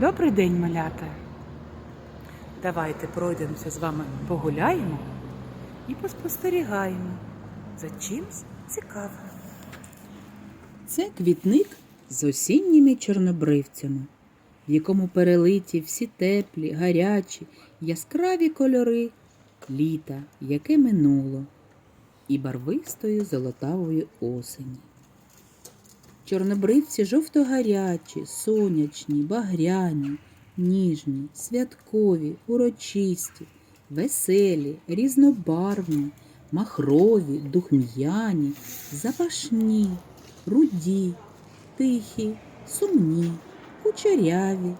Добрий день, малята. Давайте пройдемося з вами погуляємо і поспостерігаємо за чимсь цікавим. Це квітник з осінніми чорнобривцями, в якому перелиті всі теплі, гарячі, яскраві кольори літа, яке минуло, і барвистої золотавої осені. Чорнобривці жовто-гарячі, сонячні, багряні, ніжні, святкові, урочисті, веселі, різнобарвні, махрові, духм'яні, запашні, руді, тихі, сумні, кучеряві,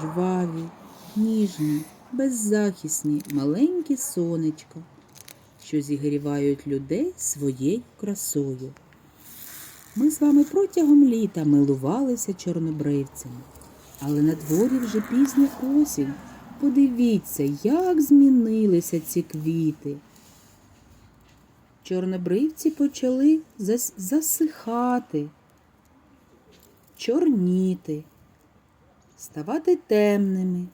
жваві, ніжні, беззахисні, маленькі сонечка, що зігрівають людей своєю красою. Ми з вами протягом літа милувалися чорнобривцями, але на дворі вже пізня осінь. Подивіться, як змінилися ці квіти. Чорнобривці почали зас- засихати, чорніти, ставати темними,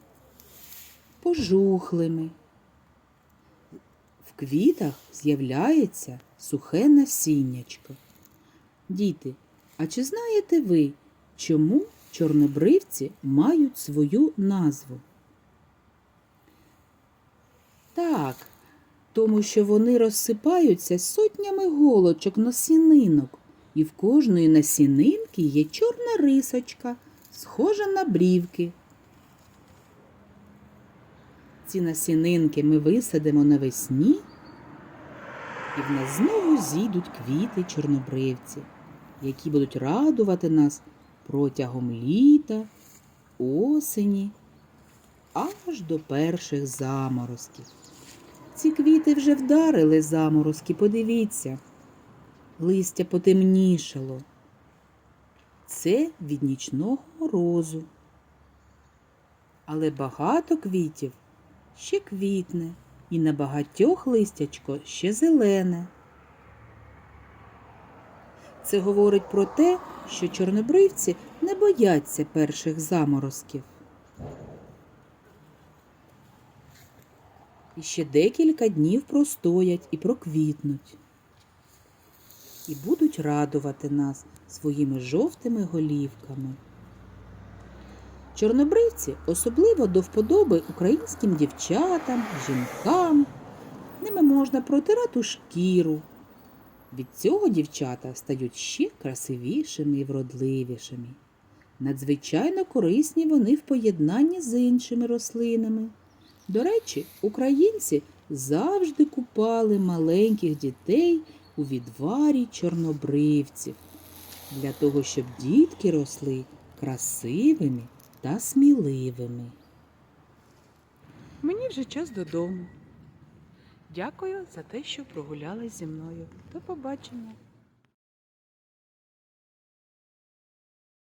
пожухлими. В квітах з'являється сухе насіннячко. Діти, а чи знаєте ви, чому чорнобривці мають свою назву? Так, тому що вони розсипаються сотнями голочок насінинок, і в кожної насінинки є чорна рисочка, схожа на брівки. Ці насінинки ми висадимо навесні, і в нас знову зійдуть квіти чорнобривці, які будуть радувати нас протягом літа, осені, аж до перших заморозків. Ці квіти вже вдарили заморозки, подивіться. Листя потемнішало. Це від нічного морозу. Але багато квітів ще квітне, і на багатьох листячко ще зелене. Це говорить про те, що чорнобривці не бояться перших заморозків. І ще декілька днів простоять і проквітнуть. І будуть радувати нас своїми жовтими голівками. Чорнобривці особливо до вподоби українським дівчатам, жінкам. Ними можна протирати шкіру. Від цього дівчата стають ще красивішими і вродливішими. Надзвичайно корисні вони в поєднанні з іншими рослинами. До речі, українці завжди купали маленьких дітей у відварі чорнобривців для того, щоб дітки росли красивими та сміливими. Мені вже час додому. Дякую за те, що прогулялись зі мною. До побачення.